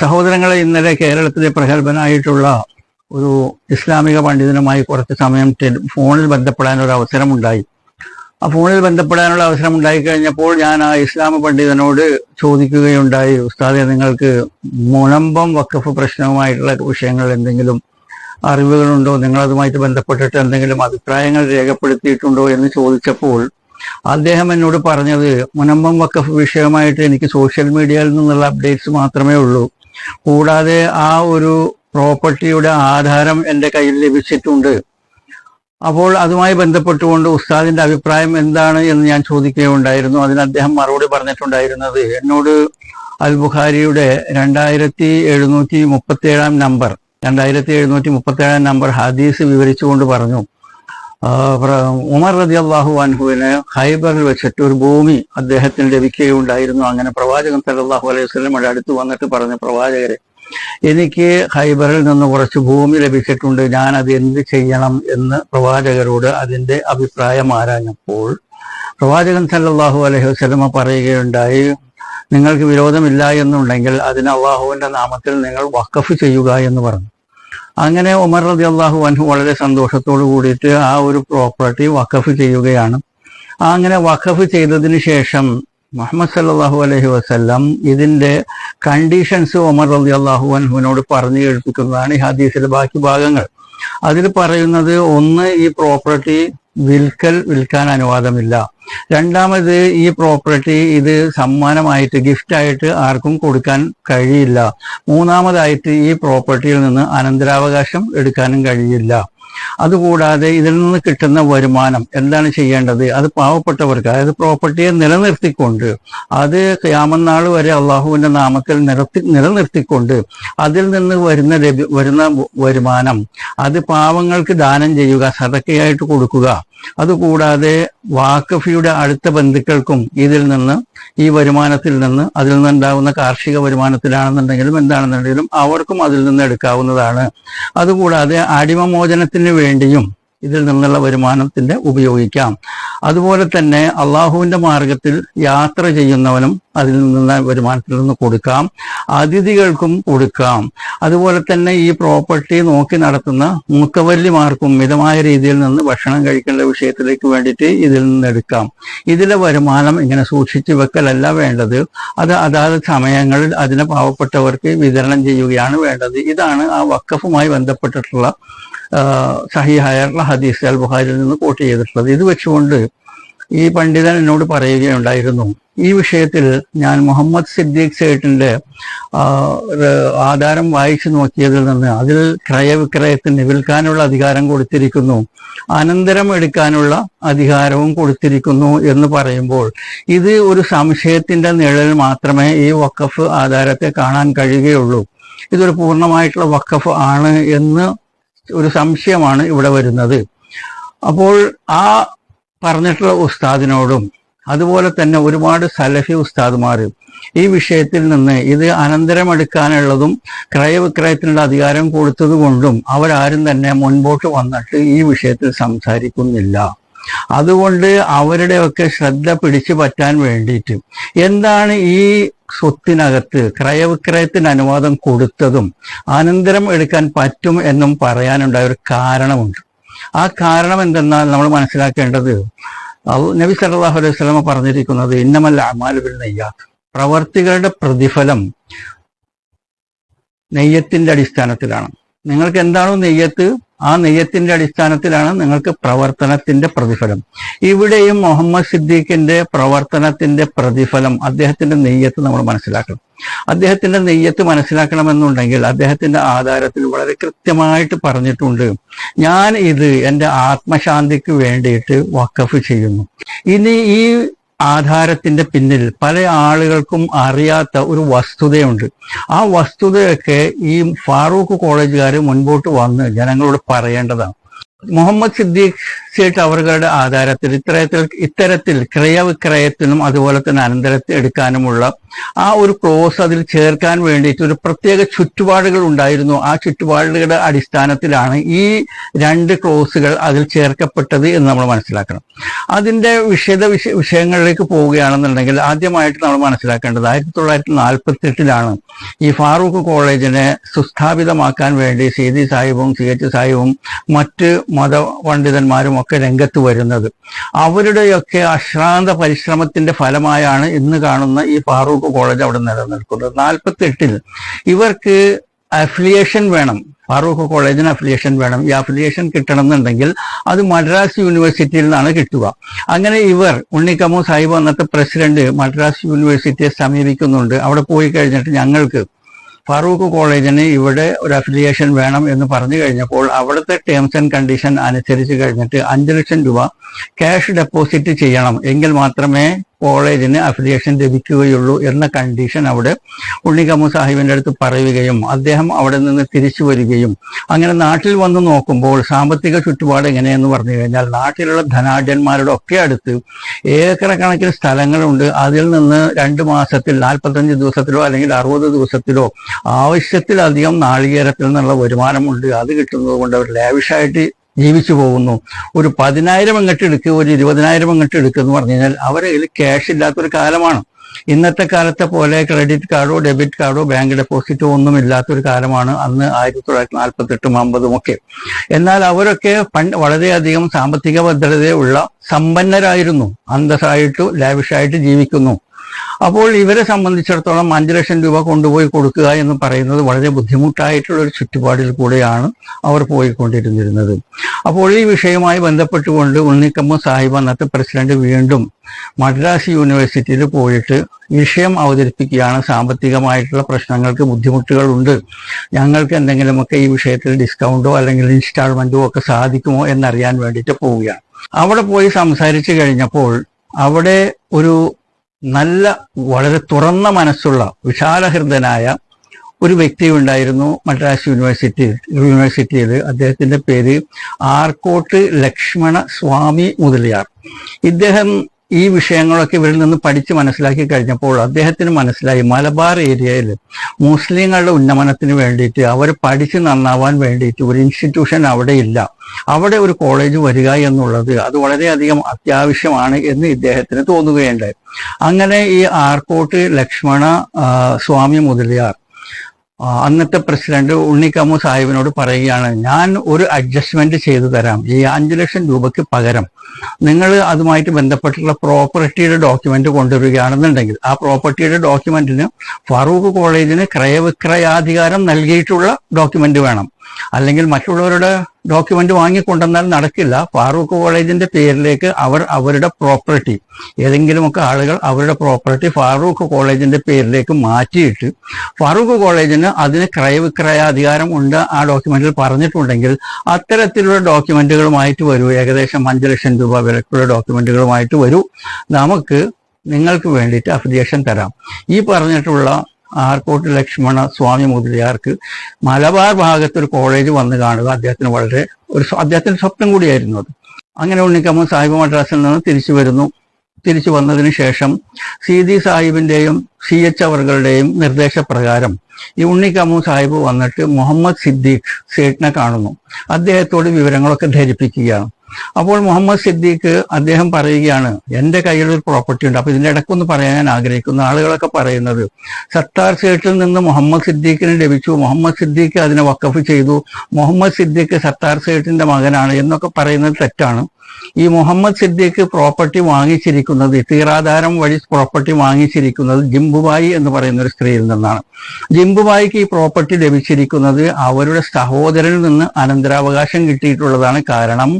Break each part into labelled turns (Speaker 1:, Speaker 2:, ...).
Speaker 1: സഹോദരങ്ങളെ ഇന്നലെ കേരളത്തിലെ പ്രഗത്ഭനായിട്ടുള്ള ഒരു ഇസ്ലാമിക പണ്ഡിതനുമായി കുറച്ച് സമയം ഫോണിൽ ബന്ധപ്പെടാൻ ഒരു അവസരമുണ്ടായി. ആ ഫോണിൽ ബന്ധപ്പെടാനുള്ള അവസരം ഉണ്ടായി കഴിഞ്ഞപ്പോൾ ഞാൻ ആ ഇസ്ലാമ പണ്ഡിതനോട് ചോദിക്കുകയുണ്ടായി ഉസ്താദെ നിങ്ങൾക്ക് മുനമ്പം വക്കഫ് പ്രശ്നവുമായിട്ടുള്ള വിഷയങ്ങൾ എന്തെങ്കിലും അറിവുകളുണ്ടോ? നിങ്ങളതുമായിട്ട് ബന്ധപ്പെട്ടിട്ട് എന്തെങ്കിലും അഭിപ്രായങ്ങൾ രേഖപ്പെടുത്തിയിട്ടുണ്ടോ? എന്ന് ചോദിച്ചപ്പോൾ അദ്ദേഹം എന്നോട് പറഞ്ഞത് മുനമ്പം വക്കഫ് വിഷയമായിട്ട് എനിക്ക് സോഷ്യൽ മീഡിയയിൽ നിന്നുള്ള അപ്ഡേറ്റ്സ് മാത്രമേ ഉള്ളൂ. കൂടാതെ ആ ഒരു പ്രോപ്പർട്ടിയുടെ ആധാരം എന്റെ കയ്യിൽ ലഭിച്ചിട്ടുണ്ട്. അപ്പോൾ അതുമായി ബന്ധപ്പെട്ടുകൊണ്ട് ഉസ്താദിന്റെ അഭിപ്രായം എന്താണ് എന്ന് ഞാൻ ചോദിക്കുകയുണ്ടായിരുന്നു. അതിന് അദ്ദേഹം മറുപടി പറഞ്ഞിട്ടുണ്ടായിരുന്നത്. എന്നോട് അൽ ബുഖാരിയുടെ രണ്ടായിരത്തി എഴുന്നൂറ്റി മുപ്പത്തി ഏഴാം നമ്പർ രണ്ടായിരത്തി എഴുന്നൂറ്റി മുപ്പത്തി ഏഴാം നമ്പർ ഹദീസ് വിവരിച്ചുകൊണ്ട് പറഞ്ഞു. ഉമർ റതി അള്ളാഹു അൻഹുവിന് ഹൈബറിൽ വെച്ചിട്ട് ഒരു ഭൂമി അദ്ദേഹത്തിന് ലഭിക്കുകയുണ്ടായിരുന്നു അങ്ങനെ പ്രവാചകൻ സല്ലല്ലാഹു അലൈഹി വസല്ലമയുടെ അടുത്ത് വന്നിട്ട് പറഞ്ഞു പ്രവാചകരെ എനിക്ക് ഹൈബറിൽ നിന്ന് കുറച്ച് ഭൂമി ലഭിച്ചിട്ടുണ്ട് ഞാൻ അത് എന്ത് ചെയ്യണം എന്ന് പ്രവാചകരോട് അതിന്റെ അഭിപ്രായം ആരാഞ്ഞപ്പോൾ പ്രവാചകൻ സല്ലാഹു അലൈഹി വസ്ലമ പറയുകയുണ്ടായി നിങ്ങൾക്ക് വിരോധമില്ല എന്നുണ്ടെങ്കിൽ അതിന് അള്ളാഹുവിന്റെ നാമത്തിൽ നിങ്ങൾ വക്കഫ് ചെയ്യുക എന്ന് പറഞ്ഞു. അങ്ങനെ ഉമർ റതി അള്ളാഹു അൻഹു വളരെ സന്തോഷത്തോടു കൂടിയിട്ട് ആ ഒരു പ്രോപ്പർട്ടി വഖഫ് ചെയ്യുകയാണ്. അങ്ങനെ വഖഫ് ചെയ്തതിന് ശേഷം മുഹമ്മദ് സല്ലാഹു അലഹി വസ്ല്ലാം ഇതിന്റെ കണ്ടീഷൻസ് ഉമർ റതി അള്ളാഹു അൻഹുവിനോട് പറഞ്ഞു കേൾപ്പിക്കുന്നതാണ് ഈ ഹദീസിലെ ബാക്കി ഭാഗങ്ങൾ. അതിൽ പറയുന്നത് ഒന്ന് ഈ പ്രോപ്പർട്ടി വിൽക്കൽ വിൽക്കാൻ അനുവാദമില്ല. രണ്ടാമത് ഈ പ്രോപ്പർട്ടി ഇത് സമ്മാനമായിട്ട് ഗിഫ്റ്റായിട്ട് ആർക്കും കൊടുക്കാൻ കഴിയില്ല. മൂന്നാമതായിട്ട് ഈ പ്രോപ്പർട്ടിയിൽ നിന്ന് അനന്തരാവകാശം എടുക്കാനും കഴിയില്ല. അതുകൂടാതെ ഇതിൽ നിന്ന് കിട്ടുന്ന വരുമാനം എന്താണ് ചെയ്യേണ്ടത്? അത് പാവപ്പെട്ടവർക്ക് അതായത് പ്രോപ്പർട്ടിയെ നിലനിർത്തിക്കൊണ്ട് അത് ക്യാമനാൾ വരെ അള്ളാഹുവിന്റെ നാമത്തിൽ നിലത്തി നിലനിർത്തിക്കൊണ്ട് അതിൽ നിന്ന് വരുന്ന വരുന്ന വരുമാനം അത് പാവങ്ങൾക്ക് ദാനം ചെയ്യുക സതക്കയായിട്ട് കൊടുക്കുക അതുകൂടാതെ വാക്കഫിയുടെ അടുത്ത ബന്ധുക്കൾക്കും ഇതിൽ നിന്ന് ഈ വരുമാനത്തിൽ നിന്ന് അതിൽ നിന്നുണ്ടാകുന്ന കാർഷിക വരുമാനത്തിലാണെന്നുണ്ടെങ്കിലും എന്താണെന്നുണ്ടെങ്കിലും അവർക്കും അതിൽ നിന്ന് എടുക്കാവുന്നതാണ്. അതുകൂടാതെ അടിമമോചനത്തിന് വേണ്ടിയും ഇതിൽ നിന്നുള്ള വരുമാനത്തിന്റെ ഉപയോഗിക്കാം. അതുപോലെ തന്നെ അള്ളാഹുവിന്റെ മാർഗത്തിൽ യാത്ര ചെയ്യുന്നവനും അതിൽ നിന്ന് വരുമാനത്തിൽ നിന്ന് കൊടുക്കാം. അതിഥികൾക്കും കൊടുക്കാം. അതുപോലെ തന്നെ ഈ പ്രോപ്പർട്ടി നോക്കി നടത്തുന്ന മുക്കവല്ലിമാർക്കും മിതമായ രീതിയിൽ നിന്ന് ഭക്ഷണം കഴിക്കേണ്ട വിഷയത്തിലേക്ക് വേണ്ടിയിട്ട് ഇതിൽ നിന്ന് എടുക്കാം. ഇതിലെ വരുമാനം ഇങ്ങനെ സൂക്ഷിച്ച് വെക്കലല്ല വേണ്ടത്. അത് അതാത് സമയങ്ങളിൽ അതിനെ പാവപ്പെട്ടവർക്ക് വിതരണം ചെയ്യുകയാണ് വേണ്ടത്. ഇതാണ് ആ വക്കഫുമായി ബന്ധപ്പെട്ടിട്ടുള്ള സഹിഹായ ഹദീസ് അൽ ബുഹാരിൽ നിന്ന് കോട്ട് ചെയ്തിട്ടുള്ളത്. ഇത് വെച്ചുകൊണ്ട് ഈ പണ്ഡിതൻ എന്നോട് പറയുകയുണ്ടായിരുന്നു. ഈ വിഷയത്തിൽ ഞാൻ മുഹമ്മദ് സിദ്ദീഖ് സേട്ടിന്റെ ആധാരം വായിച്ചു നോക്കിയതിൽ നിന്ന് അതിൽ ക്രയവിക്രയത്തിന് വിൽക്കാനുള്ള അധികാരം കൊടുത്തിരിക്കുന്നു. അനന്തരം എടുക്കാനുള്ള അധികാരവും കൊടുത്തിരിക്കുന്നു എന്ന് പറയുമ്പോൾ ഇത് ഒരു സംശയത്തിന്റെ നിഴൽ മാത്രമേ ഈ വക്കഫ് ആധാരത്തെ കാണാൻ കഴിയുകയുള്ളൂ. ഇതൊരു പൂർണമായിട്ടുള്ള വക്കഫ് ആണ് എന്ന് ഒരു സംശയമാണ് ഇവിടെ വരുന്നത്. അപ്പോൾ ആ പറഞ്ഞിട്ടുള്ള ഉസ്താദിനോടും അതുപോലെ തന്നെ ഒരുപാട് സലഫി ഉസ്താദുമാർ ഈ വിഷയത്തിൽ നിന്ന് ഇത് അനന്തരമെടുക്കാനുള്ളതും ക്രയവിക്രയത്തിനുള്ള അധികാരം കൊടുത്തതുകൊണ്ടും അവരാരും തന്നെ മുൻപോട്ട് വന്നിട്ട് ഈ വിഷയത്തിൽ സംസാരിക്കുന്നില്ല. അതുകൊണ്ട് അവരുടെയൊക്കെ ശ്രദ്ധ പിടിച്ചു പറ്റാൻ വേണ്ടിയിട്ട് എന്താണ് ഈ സ്വത്തിനകത്ത് ക്രയവിക്രയത്തിന് അനുവാദം കൊടുത്തതും അനന്തരം എടുക്കാൻ പറ്റും എന്നും പറയാനുണ്ടായ ഒരു കാരണമുണ്ട്. ആ കാരണം എന്തെന്നാൽ നമ്മൾ മനസ്സിലാക്കേണ്ടത് നബി സല്ലല്ലാഹു അലൈഹി വസല്ലമ പറഞ്ഞിരിക്കുന്നത് ഇന്നമല്ല അമാലുബിൽ നെയ്യാത്ത്. പ്രവർത്തികളുടെ പ്രതിഫലം നെയ്യത്തിന്റെ അടിസ്ഥാനത്തിലാണ്. നിങ്ങൾക്ക് എന്താണോ നെയ്യത്ത് ആ നെയ്യത്തിന്റെ അടിസ്ഥാനത്തിലാണ് നിങ്ങൾക്ക് പ്രവർത്തനത്തിന്റെ പ്രതിഫലം. ഇവിടെയും മുഹമ്മദ് സിദ്ദീഖിന്റെ പ്രവർത്തനത്തിന്റെ പ്രതിഫലം അദ്ദേഹത്തിന്റെ നെയ്യത്ത് നമ്മൾ മനസ്സിലാക്കണം. അദ്ദേഹത്തിന്റെ നെയ്യത്ത് മനസ്സിലാക്കണമെന്നുണ്ടെങ്കിൽ അദ്ദേഹത്തിന്റെ ആധാരത്തിൽ വളരെ കൃത്യമായിട്ട് പറഞ്ഞിട്ടുണ്ട് ഞാൻ ഇത് എന്റെ ആത്മശാന്തിക്ക് വേണ്ടിയിട്ട് വക്കഫ് ചെയ്യുന്നു. ഇനി ഈ ആധാരത്തിന്റെ പിന്നിൽ പല ആളുകൾക്കും അറിയാത്ത ഒരു വസ്തുതയുണ്ട്. ആ വസ്തുതയൊക്കെ ഈ ഫാറൂഖ് കോളേജുകാർ മുൻപോട്ട് വന്ന് ജനങ്ങളോട് പറയേണ്ടതാണ്. മുഹമ്മദ് സിദ്ദീഖ് സേട്ട് അവരുടെ ആധാരത്തിൽ ഇത്തരത്തിൽ ഇത്തരത്തിൽ ക്രയവിക്രയത്തിനും അതുപോലെ തന്നെ അനന്തരത്തിൽ എടുക്കാനുമുള്ള ആ ഒരു ക്ലോസ് അതിൽ ചേർക്കാൻ വേണ്ടിയിട്ട് ഒരു പ്രത്യേക ചുറ്റുപാടുകൾ ഉണ്ടായിരുന്നു. ആ ചുറ്റുപാടുകളുടെ അടിസ്ഥാനത്തിലാണ് ഈ രണ്ട് ക്ലോസുകൾ അതിൽ ചേർക്കപ്പെട്ടത് എന്ന് നമ്മൾ മനസ്സിലാക്കണം. അതിന്റെ വിശദ വിഷ വിഷയങ്ങളിലേക്ക് പോവുകയാണെന്നുണ്ടെങ്കിൽ ആദ്യമായിട്ട് നമ്മൾ മനസ്സിലാക്കേണ്ടത് ആയിരത്തി തൊള്ളായിരത്തി നാൽപ്പത്തി എട്ടിലാണ് ഈ ഫാറൂഖ് കോളേജിനെ സുസ്ഥാപിതമാക്കാൻ വേണ്ടി സി ഡി സാഹിബും സി എച്ച് സാഹിബും മറ്റ് മതപണ്ഡിതന്മാരും ഒക്കെ രംഗത്ത് വരുന്നത്. അവരുടെയൊക്കെ അശ്രാന്ത പരിശ്രമത്തിന്റെ ഫലമായാണ് ഇന്ന് കാണുന്ന ഈ ഫാറൂഖ് കോളേജ് അവിടെ നിലനിൽക്കുന്നത്. നാൽപ്പത്തി എട്ടിൽ ഇവർക്ക് അഫിലിയേഷൻ വേണം. ഫാറൂഖ് കോളേജിന് അഫിലിയേഷൻ വേണം. ഈ അഫിലിയേഷൻ കിട്ടണമെന്നുണ്ടെങ്കിൽ അത് മദ്രാസ് യൂണിവേഴ്സിറ്റിയിൽ നിന്നാണ് കിട്ടുക. അങ്ങനെ ഇവർ ഉണ്ണിക്കമോ സാഹിബ് അന്നത്തെ പ്രസിഡന്റ് മദ്രാസ് യൂണിവേഴ്സിറ്റിയെ സമീപിക്കുന്നുണ്ട്. അവിടെ പോയി കഴിഞ്ഞിട്ട് ഞങ്ങൾക്ക് ഫാറൂഖ് കോളേജിന് ഇവിടെ ഒരു അഫിലിയേഷൻ വേണം എന്ന് പറഞ്ഞു കഴിഞ്ഞപ്പോൾ അവിടുത്തെ ടേംസ് ആൻഡ് കണ്ടീഷൻ അനുസരിച്ച് കഴിഞ്ഞിട്ട് അഞ്ച് ലക്ഷം രൂപ ക്യാഷ് ഡെപ്പോസിറ്റ് ചെയ്യണം. എങ്കിൽ മാത്രമേ കോളേജിന് അഫിലിയേഷൻ ലഭിക്കുകയുള്ളൂ എന്ന കണ്ടീഷൻ അവിടെ ഉണ്ണികമ്മു സാഹിബിന്റെ അടുത്ത് പറയുകയും അദ്ദേഹം അവിടെ നിന്ന് തിരിച്ചു വരികയും അങ്ങനെ നാട്ടിൽ വന്ന് നോക്കുമ്പോൾ സാമ്പത്തിക ചുറ്റുപാട് എങ്ങനെയെന്ന് പറഞ്ഞു കഴിഞ്ഞാൽ നാട്ടിലുള്ള ധനാഢ്യന്മാരുടെ ഒക്കെ അടുത്ത് ഏക്കറ കണക്കിന് സ്ഥലങ്ങളുണ്ട്. അതിൽ നിന്ന് രണ്ട് മാസത്തിൽ നാൽപ്പത്തഞ്ച് ദിവസത്തിലോ അല്ലെങ്കിൽ അറുപത് ദിവസത്തിലോ ആവശ്യത്തിലധികം നാളികേരത്തിൽ നിന്നുള്ള വരുമാനമുണ്ട്. അത് കിട്ടുന്നത് കൊണ്ട് അവർ ലാവിഷായിട്ട് ജീവിച്ചു പോകുന്നു. ഒരു പതിനായിരം അങ്ങോട്ട് എടുക്കുക ഒരു ഇരുപതിനായിരം അങ്ങോട്ട് എടുക്കുക എന്ന് പറഞ്ഞു കഴിഞ്ഞാൽ അവരെ കയ്യിൽ ക്യാഷ് ഇല്ലാത്തൊരു കാലമാണ്. ഇന്നത്തെ കാലത്തെ പോലെ ക്രെഡിറ്റ് കാർഡോ ഡെബിറ്റ് കാർഡോ ബാങ്ക് ഡെപ്പോസിറ്റോ ഒന്നും ഇല്ലാത്തൊരു കാലമാണ് അന്ന് ആയിരത്തി തൊള്ളായിരത്തി നാൽപ്പത്തി എട്ടും അമ്പതും ഒക്കെ. എന്നാൽ അവരൊക്കെ പണ്ട് വളരെയധികം സാമ്പത്തിക ഭദ്രതയുള്ള സമ്പന്നരായിരുന്നു. അന്തസ്സായിട്ട് ലാവിഷായിട്ട് ജീവിക്കുന്നു. അപ്പോൾ ഇവരെ സംബന്ധിച്ചിടത്തോളം അഞ്ച് ലക്ഷം രൂപ കൊണ്ടുപോയി കൊടുക്കുക എന്ന് പറയുന്നത് വളരെ ബുദ്ധിമുട്ടായിട്ടുള്ള ഒരു ചുറ്റുപാടിൽ കൂടെയാണ് അവർ പോയിക്കൊണ്ടിരുന്നിരുന്നത്. അപ്പോൾ ഈ വിഷയവുമായി ബന്ധപ്പെട്ടുകൊണ്ട് ഉണ്ണിക്കമ്മ സാഹിബ് അന്നത്തെ പ്രസിഡന്റ് വീണ്ടും മദ്രാസ് യൂണിവേഴ്സിറ്റിയിൽ പോയിട്ട് വിഷയം അവതരിപ്പിക്കുകയാണ്. സാമ്പത്തികമായിട്ടുള്ള പ്രശ്നങ്ങൾക്ക് ബുദ്ധിമുട്ടുകളുണ്ട്. ഞങ്ങൾക്ക് എന്തെങ്കിലുമൊക്കെ ഈ വിഷയത്തിൽ ഡിസ്കൗണ്ടോ അല്ലെങ്കിൽ ഇൻസ്റ്റാൾമെന്റോ ഒക്കെ സാധിക്കുമോ എന്നറിയാൻ വേണ്ടിയിട്ട് പോവുകയാണ്. അവിടെ പോയി സംസാരിച്ചു കഴിഞ്ഞപ്പോൾ അവിടെ ഒരു നല്ല വളരെ തുറന്ന മനസ്സുള്ള വിശാലഹൃദനായ ഒരു വ്യക്തി ഉണ്ടായിരുന്നു മദ്രാസ് യൂണിവേഴ്സിറ്റി യൂണിവേഴ്സിറ്റിയിൽ അദ്ദേഹത്തിന്റെ പേര് ആർക്കോട്ട് ലക്ഷ്മണ സ്വാമി മുതലിയാർ. ഇദ്ദേഹം ഈ വിഷയങ്ങളൊക്കെ ഇവരിൽ നിന്ന് പഠിച്ച് മനസ്സിലാക്കി കഴിഞ്ഞപ്പോൾ അദ്ദേഹത്തിന് മനസ്സിലായി മലബാർ ഏരിയയിൽ മുസ്ലിങ്ങളുടെ ഉന്നമനത്തിന് വേണ്ടിയിട്ട് അവർ പഠിച്ച് നന്നാവാൻ വേണ്ടിയിട്ട് ഒരു ഇൻസ്റ്റിറ്റ്യൂഷൻ അവിടെ ഇല്ല. അവിടെ ഒരു കോളേജ് വരിക എന്നുള്ളത് അത് വളരെയധികം അത്യാവശ്യമാണ് എന്ന് ഇദ്ദേഹത്തിന് തോന്നുകയുണ്ടായി. അങ്ങനെ ഈ ആർക്കോട്ട് ലക്ഷ്മണ സ്വാമി മുതലിയാർ അന്നത്തെ പ്രസിഡന്റ് ഉണ്ണിക്കമ്മു സാഹിബിനോട് പറയുകയാണ് ഞാൻ ഒരു അഡ്ജസ്റ്റ്മെന്റ് ചെയ്തു തരാം. ഈ അഞ്ചു ലക്ഷം രൂപയ്ക്ക് പകരം നിങ്ങൾ അതുമായിട്ട് ബന്ധപ്പെട്ടുള്ള പ്രോപ്പർട്ടിയുടെ ഡോക്യുമെന്റ് കൊണ്ടുവരികയാണെന്നുണ്ടെങ്കിൽ ആ പ്രോപ്പർട്ടിയുടെ ഡോക്യുമെന്റിന് ഫറൂഖ് കോളേജിന് ക്രയവിക്രയാധികാരം നൽകിയിട്ടുള്ള ഡോക്യുമെന്റ് വേണം. അല്ലെങ്കിൽ മറ്റുള്ളവരുടെ ഡോക്യുമെന്റ് വാങ്ങിക്കൊണ്ടെന്നാൽ നടക്കില്ല. ഫാറൂഖ് കോളേജിന്റെ പേരിലേക്ക് അവർ അവരുടെ പ്രോപ്പർട്ടി ഏതെങ്കിലുമൊക്കെ ആളുകൾ അവരുടെ പ്രോപ്പർട്ടി ഫാറൂഖ് കോളേജിന്റെ പേരിലേക്ക് മാറ്റിയിട്ട് ഫാറൂഖ് കോളേജിന് അതിന് ക്രയവിക്രയാധികാരം ഉണ്ട് ആ ഡോക്യുമെന്റിൽ പറഞ്ഞിട്ടുണ്ടെങ്കിൽ അത്തരത്തിലുള്ള ഡോക്യുമെന്റുകളുമായിട്ട് വരൂ. ഏകദേശം അഞ്ച് ലക്ഷം രൂപ വിലക്കുള്ള ഡോക്യുമെന്റുകളുമായിട്ട് വരൂ. നമുക്ക് നിങ്ങൾക്ക് വേണ്ടിയിട്ട് അഫിലിയേഷൻ തരാം. ഈ പറഞ്ഞിട്ടുള്ള ആർക്കോട്ട് ലക്ഷ്മണ സ്വാമി മുതലിയാർക്ക് മലബാർ ഭാഗത്ത് ഒരു കോളേജ് വന്ന് കാണുക. അദ്ദേഹത്തിന് വളരെ ഒരു അദ്ദേഹത്തിന്റെ സ്വപ്നം കൂടിയായിരുന്നു അത്. അങ്ങനെ ഉണ്ണിക്കമ്മ സാഹിബ് മദ്രാസിൽ നിന്ന് തിരിച്ചു വരുന്നു. തിരിച്ചു വന്നതിന് ശേഷം സി ദി സാഹിബിന്റെയും സി എച്ച് അവറുകളുടെയും നിർദ്ദേശപ്രകാരം ഈ ഉണ്ണിക്കമ്മു സാഹിബ് വന്നിട്ട് മുഹമ്മദ് സിദ്ദീഖ് സേട്ടിനെ കാണുന്നു. അദ്ദേഹത്തോട് വിവരങ്ങളൊക്കെ ധരിപ്പിക്കുകയാണ്. അപ്പോൾ മുഹമ്മദ് സിദ്ദീഖ് അദ്ദേഹം പറയുകയാണ് എന്റെ കയ്യിൽ ഒരു പ്രോപ്പർട്ടി ഉണ്ട്. അപ്പൊ ഇതിന്റെ ഇടയ്ക്കൊന്ന് പറയാൻ ഞാൻ ആഗ്രഹിക്കുന്ന. ആളുകളൊക്കെ പറയുന്നത് സത്താർ സേട്ടിൽ നിന്ന് മുഹമ്മദ് സിദ്ദീഖിന് ലഭിച്ചു. മുഹമ്മദ് സിദ്ദീഖ് അതിനെ വക്കഫ് ചെയ്തു. മുഹമ്മദ് സിദ്ദീഖ് സത്താർ സേട്ടിന്റെ മകനാണ്. എന്നൊക്കെ പറയുന്നത് തെറ്റാണ്. ഈ മുഹമ്മദ് സിദ്ദീഖ് പ്രോപ്പർട്ടി വാങ്ങിച്ചിരിക്കുന്നത് തീറാധാരം വഴി പ്രോപ്പർട്ടി വാങ്ങിച്ചിരിക്കുന്നത് ജിംബുബായി എന്ന് പറയുന്ന ഒരു സ്ത്രീയിൽ നിന്നാണ്. ജിംബുബായിക്ക് ഈ പ്രോപ്പർട്ടി ലഭിച്ചിരിക്കുന്നത് അവരുടെ സഹോദരനിൽ നിന്ന് അനന്തരാവകാശം കിട്ടിയിട്ടുള്ളതാണ് കാരണം.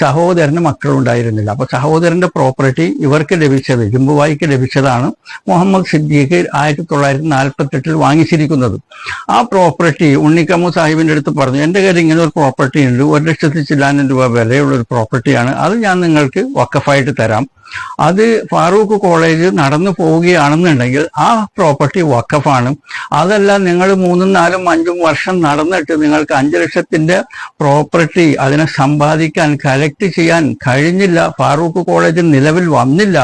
Speaker 1: സഹോദരന് മക്കളുണ്ടായിരുന്നില്ല അപ്പൊ സഹോദരന്റെ പ്രോപ്പർട്ടി ഇവർക്ക് ലഭിച്ചത് ജിംബുബായിക്ക് ലഭിച്ചതാണ് മുഹമ്മദ് സിദ്ദീഖ് ആയിരത്തി തൊള്ളായിരത്തി നാൽപ്പത്തി എട്ടിൽ വാങ്ങിച്ചിരിക്കുന്നത്. ആ പ്രോപ്പർട്ടി ഉണ്ണിക്കമ്മു സാഹിബിന്റെ അടുത്ത് പറഞ്ഞു എന്റെ കയ്യിൽ ഇങ്ങനെ ഒരു പ്രോപ്പർട്ടി ഉണ്ട് ഒരു ലക്ഷത്തി ചില്ലാനം രൂപ വിലയുള്ള ഒരു പ്രോപ്പർട്ടിയാണ് അത് ഞാൻ നിങ്ങൾക്ക് വക്കഫായിട്ട് തരാം. അത് ഫാറൂഖ് കോളേജ് നടന്നു പോവുകയാണെന്നുണ്ടെങ്കിൽ ആ പ്രോപ്പർട്ടി വക്കഫാണ് അതല്ല നിങ്ങൾ മൂന്നും നാലും അഞ്ചും വർഷം നടന്നിട്ട് നിങ്ങൾക്ക് അഞ്ച് ലക്ഷത്തിന്റെ പ്രോപ്പർട്ടി അതിനെ സമ്പാദിക്കാൻ കളക്ട് ചെയ്യാൻ കഴിഞ്ഞില്ല. ഫാറൂഖ് കോളേജ് നിലവിൽ വന്നില്ല.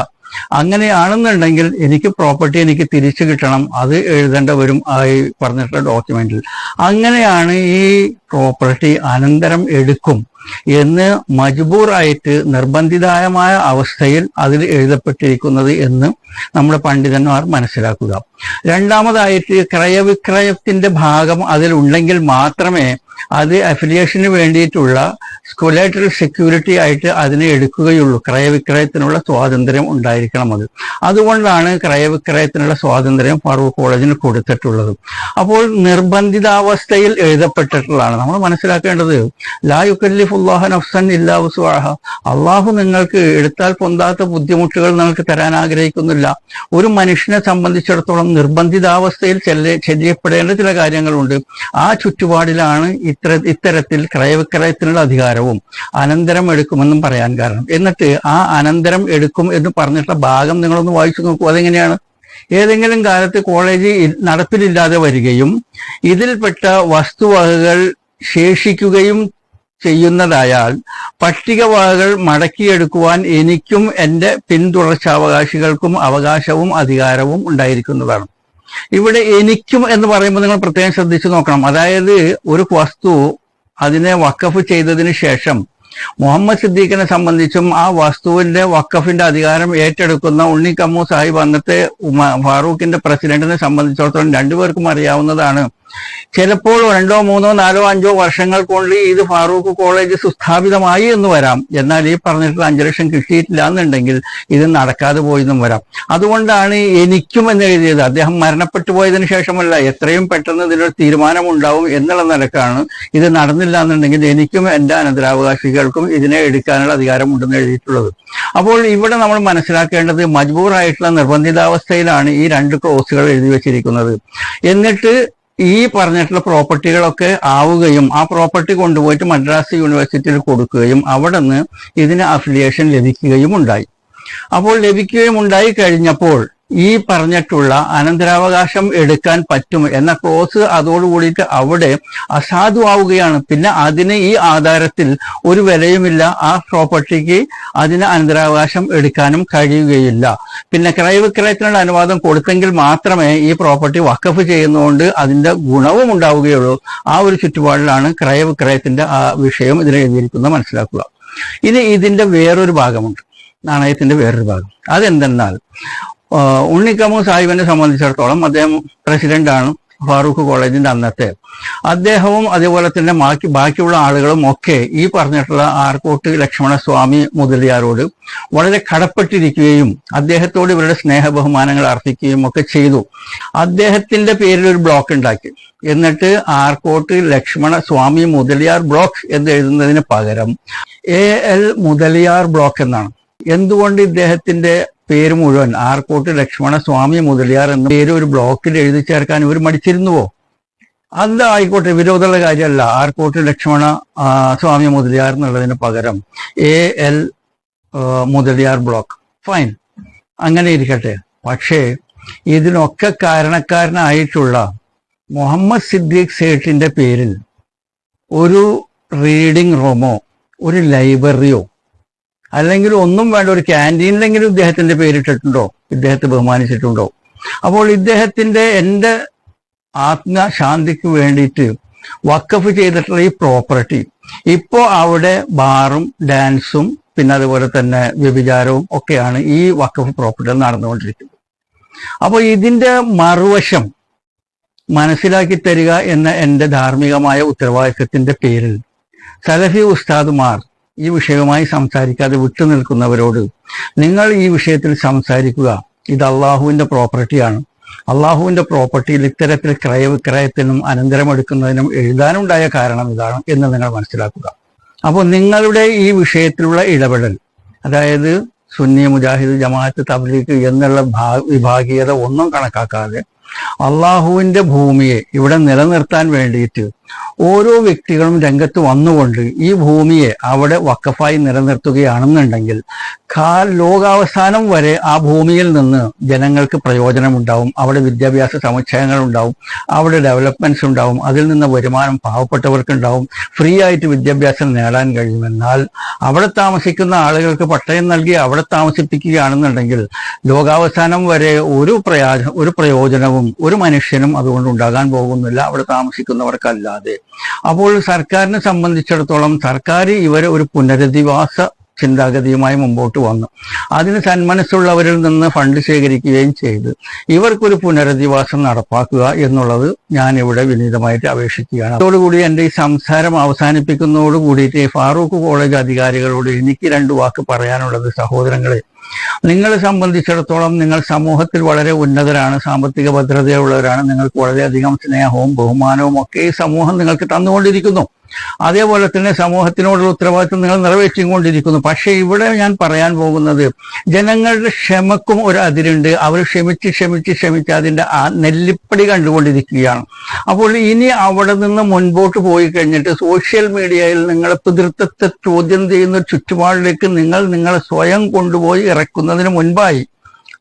Speaker 1: അങ്ങനെയാണെന്നുണ്ടെങ്കിൽ എനിക്ക് പ്രോപ്പർട്ടി എനിക്ക് തിരിച്ചു കിട്ടണം. അത് എഴുതേണ്ട വരും ആയി പറഞ്ഞിട്ടുള്ള ഡോക്യുമെന്റിൽ അങ്ങനെയാണ് ഈ പ്രോപ്പർട്ടി അനന്തരം എടുക്കും എന്ന് മജ്ബൂറായിട്ട് നിർബന്ധിതായമായ അവസ്ഥയിൽ അതിൽ എഴുതപ്പെട്ടിരിക്കുന്നത് എന്ന് നമ്മുടെ പണ്ഡിതന്മാർ മനസ്സിലാക്കുക. രണ്ടാമതായിട്ട് ക്രയവിക്രയത്തിന്റെ ഭാഗം അതിൽ ഉണ്ടെങ്കിൽ മാത്രമേ അത് അഫിലിയേഷന് വേണ്ടിയിട്ടുള്ള സ്കൊലേറ്ററൽ സെക്യൂരിറ്റി ആയിട്ട് അതിനെ എടുക്കുകയുള്ളൂ. ക്രയവിക്രയത്തിനുള്ള സ്വാതന്ത്ര്യം ഉണ്ടായിരിക്കണം അത്. അതുകൊണ്ടാണ് ക്രയവിക്രയത്തിനുള്ള സ്വാതന്ത്ര്യം ഫാറൂഖ് കോളേജിന് കൊടുത്തിട്ടുള്ളത്. അപ്പോൾ നിർബന്ധിതാവസ്ഥയിൽ എഴുതപ്പെട്ടിട്ടുള്ളതാണ്. നമ്മൾ മനസ്സിലാക്കേണ്ടത് ലാ യുക്കല്ലിഫുല്ലാഹ നഫ്സൻ ഇല്ലാ ഉസ്വാഹ അള്ളാഹു നിങ്ങൾക്ക് എടുത്താൽ പൊന്താത്ത ബുദ്ധിമുട്ടുകൾ നിങ്ങൾക്ക് തരാൻ ആഗ്രഹിക്കുന്നില്ല. ഒരു മനുഷ്യനെ സംബന്ധിച്ചിടത്തോളം നിർബന്ധിതാവസ്ഥയിൽ ചെല്ല ചെയ്യപ്പെടേണ്ട ചില കാര്യങ്ങളുണ്ട്. ആ ചുറ്റുപാടിലാണ് ഇത്ര ഇത്തരത്തിൽ ക്രയവിക്രയത്തിനുള്ള അധികാരവും അനന്തരം എടുക്കുമെന്നും പറയാൻ കാരണം. എന്നിട്ട് ആ അനന്തരം എടുക്കും എന്ന് പറഞ്ഞിട്ടുള്ള ഭാഗം നിങ്ങളൊന്ന് വായിച്ചു നോക്കൂ. അതെങ്ങനെയാണ്? ഏതെങ്കിലും കാലത്ത് കോളേജ് നടപ്പിലില്ലാതെ വരികയും ഇതിൽപ്പെട്ട വസ്തുവകകൾ ശേഷിക്കുകയും ചെയ്യുന്നതായാൽ പട്ടികവകകൾ മടക്കിയെടുക്കുവാൻ എനിക്കും എന്റെ പിന്തുടർച്ചാവകാശികൾക്കും അവകാശവും അധികാരവും ഉണ്ടായിരിക്കുന്നതാണ്. ഇവിടെ എനിക്കും എന്ന് പറയുമ്പോൾ നിങ്ങൾ പ്രത്യേകം ശ്രദ്ധിച്ചു നോക്കണം. അതായത് ഒരു വസ്തു അതിനെ വക്കഫ് ചെയ്തതിന് ശേഷം മുഹമ്മദ് സിദ്ദീഖിനെ സംബന്ധിച്ചും ആ വസ്തുവിന്റെ വക്കഫിന്റെ അധികാരം ഏറ്റെടുക്കുന്ന ഉണ്ണി കമ്മു സാഹിബ് അന്നത്തെ ഫാറൂഖിന്റെ പ്രസിഡന്റിനെ സംബന്ധിച്ചിടത്തോളം രണ്ടുപേർക്കും അറിയാവുന്നതാണ്. ചിലപ്പോൾ രണ്ടോ മൂന്നോ നാലോ അഞ്ചോ വർഷങ്ങൾ കൊണ്ട് ഇത് ഫാറൂഖ് കോളേജ് സുസ്ഥാപിതമായി എന്ന് വരാം. എന്നാൽ ഈ പറഞ്ഞിട്ടുള്ള അഞ്ചു ലക്ഷം കിട്ടിയിട്ടില്ല എന്നുണ്ടെങ്കിൽ ഇത് നടക്കാതെ പോയെന്നും വരാം. അതുകൊണ്ടാണ് എനിക്കും എന്ന് എഴുതിയത്. അദ്ദേഹം മരണപ്പെട്ടു പോയതിന് ശേഷമല്ല എത്രയും പെട്ടെന്ന് ഇതിനൊരു തീരുമാനമുണ്ടാവും എന്നുള്ള നിലക്കാണ് ഇത് നടന്നില്ല എന്നുണ്ടെങ്കിൽ എനിക്കും എന്റെ അനന്തരാവകാശികൾക്കും ഇതിനെ എടുക്കാനുള്ള അധികാരം ഉണ്ടെന്ന് എഴുതിയിട്ടുള്ളത്. അപ്പോൾ ഇവിടെ നമ്മൾ മനസ്സിലാക്കേണ്ടത് മജ്ബൂറായിട്ടുള്ള നിർബന്ധിതാവസ്ഥയിലാണ് ഈ രണ്ട് ക്ലോസുകൾ എഴുതി വെച്ചിരിക്കുന്നത്. എന്നിട്ട് ഈ പറഞ്ഞിട്ടുള്ള പ്രോപ്പർട്ടികളൊക്കെ ആവുകയും ആ പ്രോപ്പർട്ടി കൊണ്ടുപോയിട്ട് മദ്രാസ് യൂണിവേഴ്സിറ്റിയിൽ കൊടുക്കുകയും അവിടെ നിന്ന് ഇതിന് അഫിലിയേഷൻ ലഭിക്കുകയും ഉണ്ടായി. അപ്പോൾ ലഭിക്കുകയും ഉണ്ടായി കഴിഞ്ഞപ്പോൾ ഈ പറഞ്ഞിട്ടുള്ള അനന്തരാവകാശം എടുക്കാൻ പറ്റും എന്ന ക്ലോസ് അതോടുകൂടിയിട്ട് അവിടെ അസാധുവാവുകയാണ്. പിന്നെ അതിന് ഈ ആധാരത്തിൽ ഒരു വിലയുമില്ല. ആ പ്രോപ്പർട്ടിക്ക് അതിന് അനന്തരാവകാശം എടുക്കാനും കഴിയുകയില്ല. പിന്നെ ക്രയവിക്രയത്തിനുള്ള അനുവാദം കൊടുത്തെങ്കിൽ മാത്രമേ ഈ പ്രോപ്പർട്ടി വക്കഫ് ചെയ്യുന്നതുകൊണ്ട് അതിന്റെ ഗുണവും ഉണ്ടാവുകയുള്ളൂ. ആ ഒരു ചുറ്റുപാടിലാണ് ക്രയവിക്രയത്തിന്റെ ആ വിഷയം ഇതിൽ എഴുതിയിരിക്കുന്നത് മനസ്സിലാക്കുക. ഇനി ഇതിന്റെ വേറൊരു ഭാഗമുണ്ട്. നാണയത്തിന്റെ വേറൊരു ഭാഗം. അതെന്തെന്നാൽ ഉണ്ണിക്കമ്മു സാഹിബിനെ സംബന്ധിച്ചിടത്തോളം അദ്ദേഹം പ്രസിഡന്റാണ് ഫാറൂഖ് കോളേജിന്റെ അന്നത്തെ. അദ്ദേഹവും അതേപോലെ തന്നെ ബാക്കി ബാക്കിയുള്ള ആളുകളും ഒക്കെ ഈ പറഞ്ഞിട്ടുള്ള ആർക്കോട്ട് ലക്ഷ്മണസ്വാമി മുതലിയാരോട് വളരെ കടപ്പെട്ടിരിക്കുകയും അദ്ദേഹത്തോട് ഇവരുടെ സ്നേഹ ബഹുമാനങ്ങൾ അർപ്പിക്കുകയും ഒക്കെ ചെയ്തു. അദ്ദേഹത്തിന്റെ പേരിൽ ഒരു ബ്ലോക്ക് ഉണ്ടാക്കി. എന്നിട്ട് ആർക്കോട്ട് ലക്ഷ്മണ സ്വാമി മുതലിയാർ ബ്ലോക്ക് എന്ന് എഴുതുന്നതിന് പകരം എ എൽ മുതലിയാർ ബ്ലോക്ക് എന്നാണ്. എന്തുകൊണ്ട് ഇദ്ദേഹത്തിന്റെ പേര് മുഴുവൻ. ആർക്കോട്ട് ലക്ഷ്മണ സ്വാമി മുതലിയാർ എന്ന പേര് ഒരു ബ്ലോക്കിൽ എഴുതി ചേർക്കാൻ ഇവർ മടിച്ചിരുന്നുവോ? അത് ആയിക്കോട്ടെ വിരോധമുള്ള കാര്യമല്ല. ആർക്കോട്ട് ലക്ഷ്മണ സ്വാമി മുതലിയാർ എന്നുള്ളതിന് പകരം A L Mudaliar block. Fine. അങ്ങനെ ഇരിക്കട്ടെ. പക്ഷേ ഇതിനൊക്കെ കാരണക്കാരനായിട്ടുള്ള മുഹമ്മദ് സിദ്ദീഖ് സേട്ടിന്റെ പേരിൽ ഒരു റീഡിംഗ് റൂമോ ഒരു ലൈബ്രറിയോ അല്ലെങ്കിൽ ഒന്നും വേണ്ട ഒരു ക്യാന്റീനിലെങ്കിലും ഇദ്ദേഹത്തിന്റെ പേരിട്ടിട്ടുണ്ടോ ഇദ്ദേഹത്തെ ബഹുമാനിച്ചിട്ടുണ്ടോ? അപ്പോൾ ഇദ്ദേഹത്തിന്റെ എന്റെ ആത്മശാന്തിക്ക് വേണ്ടിയിട്ട് വക്കഫ് ചെയ്തിട്ടുള്ള ഈ പ്രോപ്പർട്ടി ഇപ്പോ അവിടെ ബാറും ഡാൻസും പിന്നെ അതുപോലെ തന്നെ വ്യഭിചാരവും ഒക്കെയാണ് ഈ വക്കഫ് പ്രോപ്പർട്ടിയിൽ നടന്നുകൊണ്ടിരിക്കുന്നത്. അപ്പോൾ ഇതിന്റെ മറുവശം മനസ്സിലാക്കി തരിക എന്ന എന്റെ ധാർമ്മികമായ ഉത്തരവാദിത്വത്തിന്റെ പേരിൽ സലഫി ഉസ്താദുമാർ ഈ വിഷയവുമായി സംസാരിക്കാതെ വിട്ടുനിൽക്കുന്നവരോട് നിങ്ങൾ ഈ വിഷയത്തിൽ സംസാരിക്കുക. ഇത് അള്ളാഹുവിന്റെ പ്രോപ്പർട്ടിയാണ് അള്ളാഹുവിന്റെ പ്രോപ്പർട്ടിയിൽ ഇത്തരത്തിൽ ക്രയവിക്രയത്തിനും അനന്തരമെടുക്കുന്നതിനും എഴുതാനുണ്ടായ കാരണം ഇതാണ് എന്ന് നിങ്ങൾ മനസ്സിലാക്കുക. അപ്പോൾ നിങ്ങളുടെ ഈ വിഷയത്തിലുള്ള ഇടപെടൽ അതായത് സുന്നി മുജാഹിദ് ജമാഅത്ത് തബ്ലീഗ് എന്നുള്ള വിഭാഗീയത ഒന്നും കണക്കാക്കാതെ അള്ളാഹുവിന്റെ ഭൂമിയെ ഇവിടെ നിലനിർത്താൻ വേണ്ടിയിട്ട് ഓരോ വ്യക്തികളും രംഗത്ത് വന്നുകൊണ്ട് ഈ ഭൂമിയെ അവിടെ വക്കഫായി നിലനിർത്തുകയാണെന്നുണ്ടെങ്കിൽ കാൽ ലോകാവസാനം വരെ ആ ഭൂമിയിൽ നിന്ന് ജനങ്ങൾക്ക് പ്രയോജനമുണ്ടാവും. അവിടെ വിദ്യാഭ്യാസ സമുച്ചയങ്ങൾ ഉണ്ടാവും അവിടെ ഡെവലപ്മെന്റ്സ് ഉണ്ടാവും. അതിൽ നിന്ന് വരുമാനം പാവപ്പെട്ടവർക്ക് ഉണ്ടാവും ഫ്രീ ആയിട്ട് വിദ്യാഭ്യാസം നേടാൻ കഴിയുമെന്നാൽ അവിടെ താമസിക്കുന്ന ആളുകൾക്ക് പട്ടയം നൽകി അവിടെ താമസിപ്പിക്കുകയാണെന്നുണ്ടെങ്കിൽ ലോകാവസാനം വരെ ഒരു പ്രയാ ഒരു പ്രയോജനവും ഒരു മനുഷ്യനും അതുകൊണ്ട് ഉണ്ടാകാൻ പോകുന്നില്ല. അവിടെ താമസിക്കുന്നവർക്കല്ലാതെ അപ്പോൾ സർക്കാരിനെ സംബന്ധിച്ചിടത്തോളം സർക്കാർ ഇവരെ ഒരു പുനരധിവാസ ചിന്താഗതിയുമായി മുമ്പോട്ട് വന്നു. അതിന് സന്മനസ്സുള്ളവരിൽ നിന്ന് ഫണ്ട് ശേഖരിക്കുകയും ചെയ്ത്. ഇവർക്കൊരു പുനരധിവാസം നടപ്പാക്കുക എന്നുള്ളത് ഞാൻ ഇവിടെ വിനീതമായിട്ട് അപേക്ഷിക്കുകയാണ്. അതോടുകൂടി എന്റെ ഈ സംസാരം അവസാനിപ്പിക്കുന്നതോടുകൂടിയിട്ട് ഫാറൂഖ് കോളേജ് അധികാരികളോട് എനിക്ക് രണ്ട് വാക്ക് പറയാനുള്ളത് സഹോദരങ്ങളെ. നിങ്ങളെ സംബന്ധിച്ചിടത്തോളം നിങ്ങൾ സമൂഹത്തിൽ വളരെ ഉന്നതരാണ് സാമ്പത്തിക ഭദ്രതയുള്ളവരാണ് നിങ്ങൾക്ക് വളരെയധികം സ്നേഹവും ബഹുമാനവും ഒക്കെ ഈ സമൂഹം നിങ്ങൾക്ക് തന്നുകൊണ്ടിരിക്കുന്നു. അതേപോലെ തന്നെ സമൂഹത്തിനോടുള്ള ഉത്തരവാദിത്വം നിങ്ങൾ നിറവേറ്റിക്കൊണ്ടിരിക്കുന്നു. പക്ഷേ ഇവിടെ ഞാൻ പറയാൻ പോകുന്നത് ജനങ്ങളുടെ ക്ഷമക്കും ഒരു അതിരുണ്ട്. അവർ ക്ഷമിച്ച് ക്ഷമിച്ച് ക്ഷമിച്ച് അതിന്റെ ആ നെല്ലിപ്പടി കണ്ടുകൊണ്ടിരിക്കുകയാണ്. അപ്പോൾ ഇനി അവിടെ നിന്ന് മുൻപോട്ട് പോയി കഴിഞ്ഞിട്ട് സോഷ്യൽ മീഡിയയിൽ നിങ്ങളെ പിതൃത്വത്തെ ചോദ്യം ചെയ്യുന്ന ചുറ്റുപാടിലേക്ക് നിങ്ങൾ നിങ്ങളെ സ്വയം കൊണ്ടുപോയി ഇറക്കുന്നതിന് മുൻപായി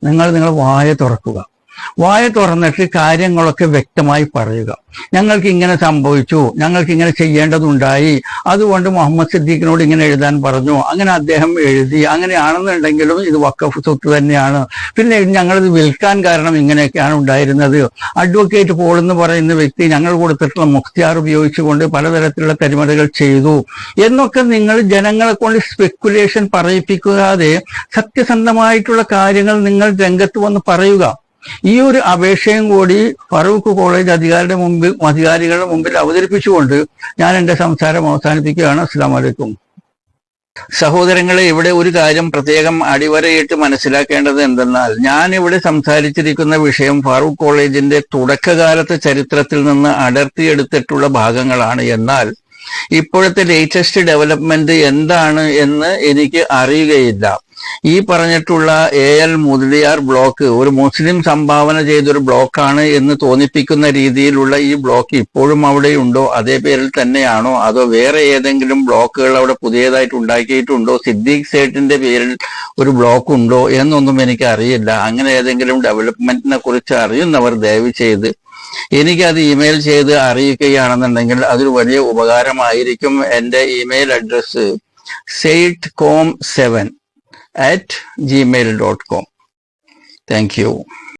Speaker 1: നിങ്ങൾ നിങ്ങൾ വായ തുറക്കുക. വായ തുറന്നിട്ട് കാര്യങ്ങളൊക്കെ വ്യക്തമായി പറയുക. ഞങ്ങൾക്ക് ഇങ്ങനെ സംഭവിച്ചു ഞങ്ങൾക്ക് ഇങ്ങനെ ചെയ്യേണ്ടതുണ്ടായി. അതുകൊണ്ട് മുഹമ്മദ് സിദ്ദീഖിനോട് ഇങ്ങനെ എഴുതാൻ പറഞ്ഞു. അങ്ങനെ അദ്ദേഹം എഴുതി അങ്ങനെയാണെന്നുണ്ടെങ്കിലും ഇത് വക്കഫ് സ്വത്ത് തന്നെയാണ്. പിന്നെ ഞങ്ങളിത് വിൽക്കാൻ കാരണം ഇങ്ങനെയൊക്കെയാണ് ഉണ്ടായിരുന്നത്. അഡ്വക്കേറ്റ് പോൾ എന്ന് പറയുന്ന വ്യക്തി ഞങ്ങൾ കൊടുത്തിട്ടുള്ള മുഖ്തിയാർ ഉപയോഗിച്ചുകൊണ്ട് പലതരത്തിലുള്ള കരിമറികൾ ചെയ്തു. എന്നൊക്കെ നിങ്ങൾ ജനങ്ങളെ കൊണ്ട് സ്പെക്കുലേഷൻ പറയിപ്പിക്കാതെ സത്യസന്ധമായിട്ടുള്ള കാര്യങ്ങൾ നിങ്ങൾ രംഗത്ത് വന്ന് പറയുക. ഈ ഒരു അപേക്ഷയും കൂടി ഫറൂഖ് കോളേജ് അധികാരിയുടെ മുമ്പിൽ അധികാരികളുടെ മുമ്പിൽ അവതരിപ്പിച്ചുകൊണ്ട് ഞാൻ എന്റെ സംസാരം അവസാനിപ്പിക്കുകയാണ്. അസ്സാം സഹോദരങ്ങളെ ഇവിടെ ഒരു കാര്യം പ്രത്യേകം അടിവരയിട്ട് മനസ്സിലാക്കേണ്ടത് എന്തെന്നാൽ ഞാൻ ഇവിടെ സംസാരിച്ചിരിക്കുന്ന വിഷയം ഫാറൂഖ് കോളേജിന്റെ തുടക്കകാലത്തെ ചരിത്രത്തിൽ നിന്ന് അടർത്തിയെടുത്തിട്ടുള്ള ഭാഗങ്ങളാണ്. എന്നാൽ ഇപ്പോഴത്തെ ലേറ്റസ്റ്റ് ഡെവലപ്മെന്റ് എന്താണ് എന്ന് എനിക്ക് അറിയുകയില്ല. ഈ പറഞ്ഞിട്ടുള്ള എ എൽ മുതലിയാർ ബ്ലോക്ക് ഒരു മുസ്ലിം സംഭാവന ചെയ്തൊരു ബ്ലോക്കാണ് എന്ന് തോന്നിപ്പിക്കുന്ന രീതിയിലുള്ള ഈ ബ്ലോക്ക് ഇപ്പോഴും അവിടെ ഉണ്ടോ? അതേ പേരിൽ തന്നെയാണോ? അതോ വേറെ ഏതെങ്കിലും ബ്ലോക്കുകൾ അവിടെ പുതിയതായിട്ട് ഉണ്ടാക്കിയിട്ടുണ്ടോ? സിദ്ദീഖ് സേട്ടിന്റെ പേരിൽ ഒരു ബ്ലോക്ക് ഉണ്ടോ എന്നൊന്നും എനിക്ക് അറിയില്ല. അങ്ങനെ ഏതെങ്കിലും ഡെവലപ്മെന്റിനെ കുറിച്ച് അറിയുന്നവർ ദയവ് ചെയ്ത് എനിക്കത് ഇമെയിൽ ചെയ്ത് അറിയിക്കുകയാണെന്നുണ്ടെങ്കിൽ അതൊരു വലിയ ഉപകാരമായിരിക്കും. എന്റെ ഇമെയിൽ അഡ്രസ്സ് സെയ്റ്റ് com seven at gmail.com. Thank you.